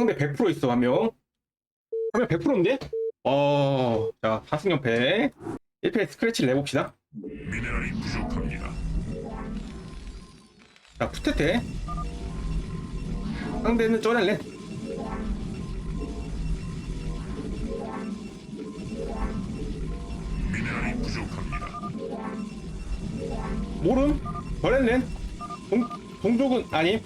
상대 100% 있어 한 명. 하면 100%인데? 어, 자, 4승 연패. 1패 스크래치를 내봅시다. 미네랄이 부족합니다. 자, 푸테테. 상대는 쪼렐레. 미네랄이 부족합니다. 모름. 저렐렌. 동, 동족은 아니.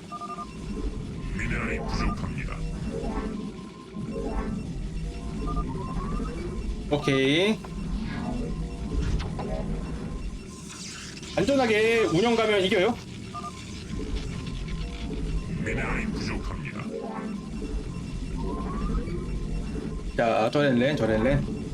오케이. 안전하게 운영 가면 이겨요. 미네랄이 부족합니다. 자, 저렐렌, 저렐렌.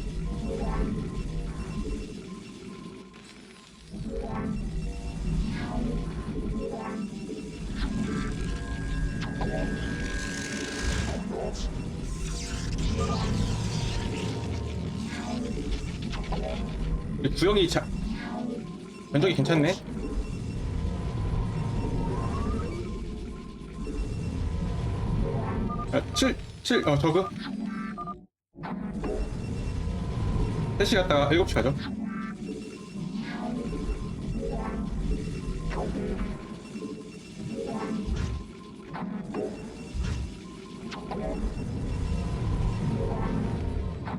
구형이 자, 면적이 괜찮네. 아, 7, 7, 어, 저그. 3시 갔다가 7시 가죠.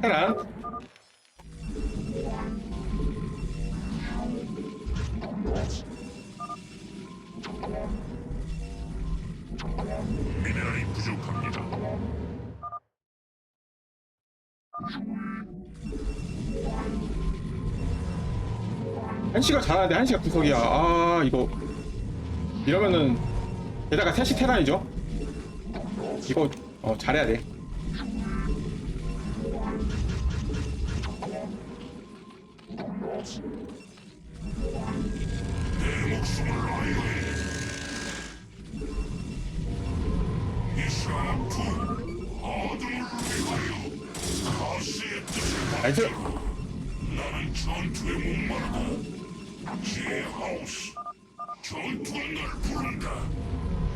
테란. 미네랄이 부족합니다. 한시가 잘하는데 한시가 구석이야. 아 이거 이러면은 게다가 셋이 테란이죠. 이거 어 잘해야 돼. 내 목숨을 아이오해. 나이스. 나는 전투에 목마르다. 지하우스, 전투가 날 부른다.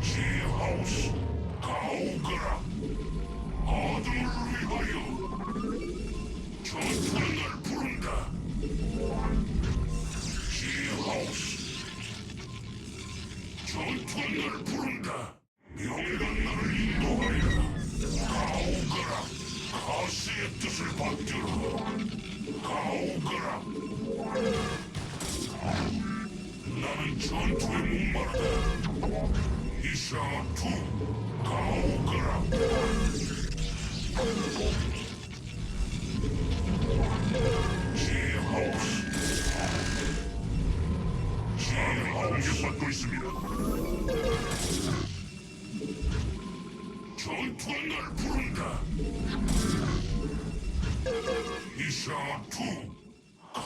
지하우스, 가오거라. 아들을 위하여 전투가 날 부른다. 지하우스, 전투가 날 부른다. 명예가 나를. 가오거라. 가시의 뜻을 받들어. 가오거라. 나는 전투에 목마르다. 이샤투 가오거라.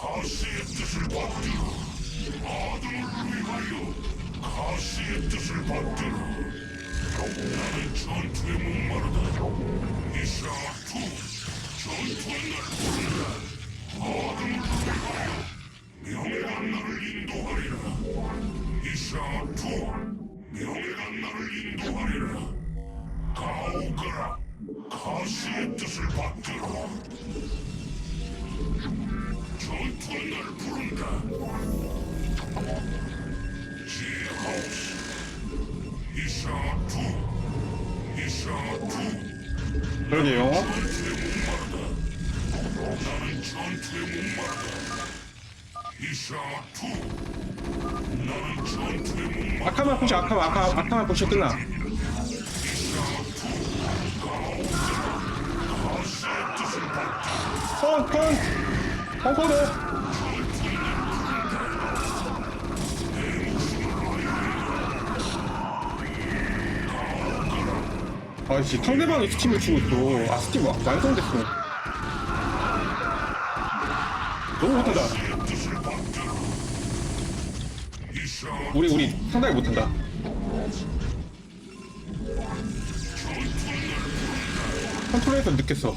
가시의 뜻을 받들어. 아들을 위하여 가시의 뜻을 받들어. 나는 전투에 목마르다. 이샤투 전투가 날 부른다. 아들을 위하여 명예가 나를 인도하리라. 이샤투 명예가 나를 인도하리라. 가오거라 가시의 뜻을 받들어. 전투가 날 부른다. 지하우스 이샤투 이샤투 그러게요. 나는 전투에 목마르다 이샤투 나는 전투에 목마르다 아카만 포시 아카 아카 아카만 포시 끝나. 이샤 턴코드. 아씨 상대방이 스팀을 치고 있어. 아 스팀 와- 완성됐어. 너무 못한다. 우리 우리 상당히 못한다. 컨트롤에서 느꼈어.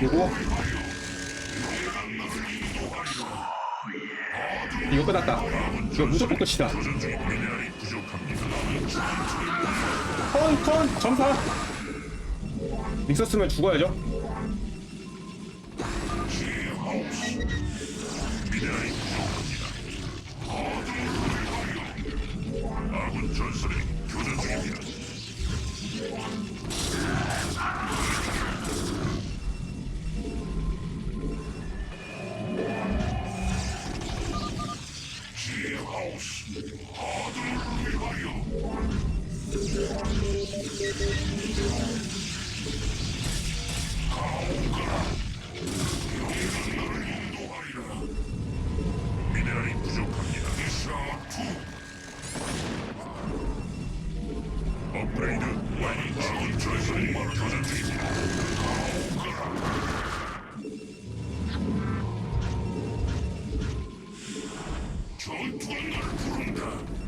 그리고 이거 끝났다. 이거 무조건 끝이다. 턴, 턴, 점사. 믹서 쓰면 죽어야죠. 미네랄이 부족합니다. 업그레이드 완료. 아군 전선이 교전 중입니다. 전투가 날 부른다.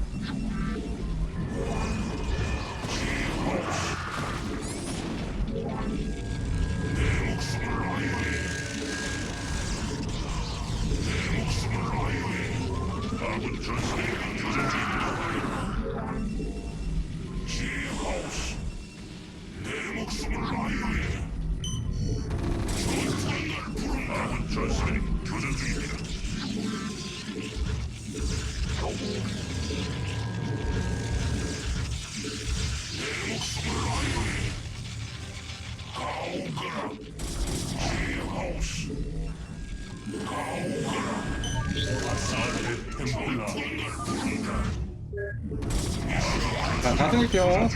자, 다 승일게요.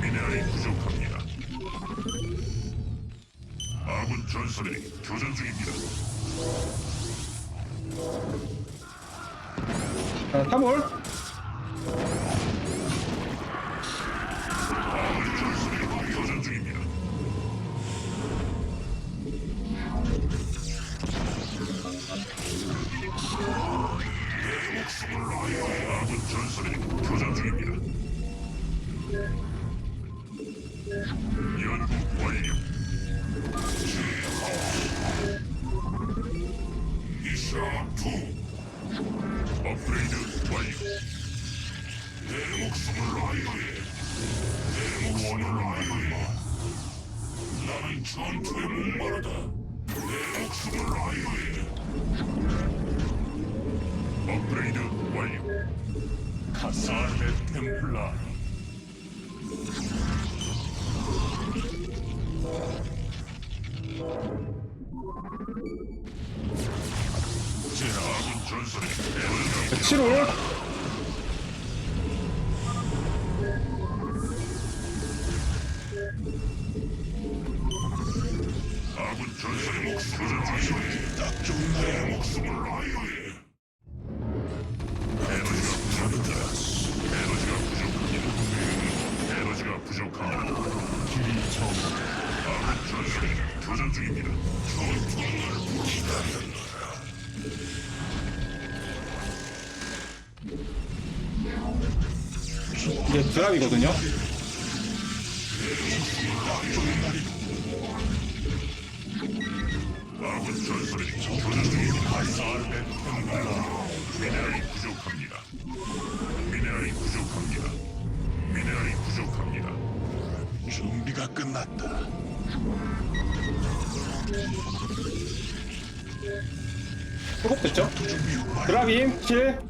미네랄이 부족합니다. 아군 전선이 교전 중입니다. 자, 3월. 아군 전선이 교전 중입니다. 연구 완료. 이샤 투 업그레이드 완료. 내 목숨을 라이오에 내 목숨을 라이오에 나는 전투에 목마르다. 내 목숨을 라이오에 카사르 템플라 제 아군 전선이 에너지가 7월. 이게 드랍이거든요. 미네랄이 부족합니다 미네랄이 부족합니다 미네랄이 부족합니다 준비가 끝났다 회복됐죠? 드랍임, 킬.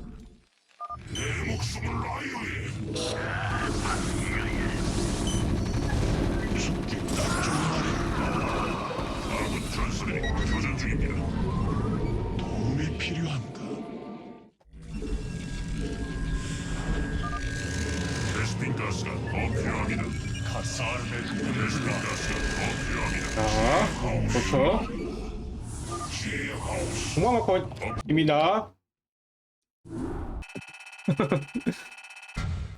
공항마커입니다.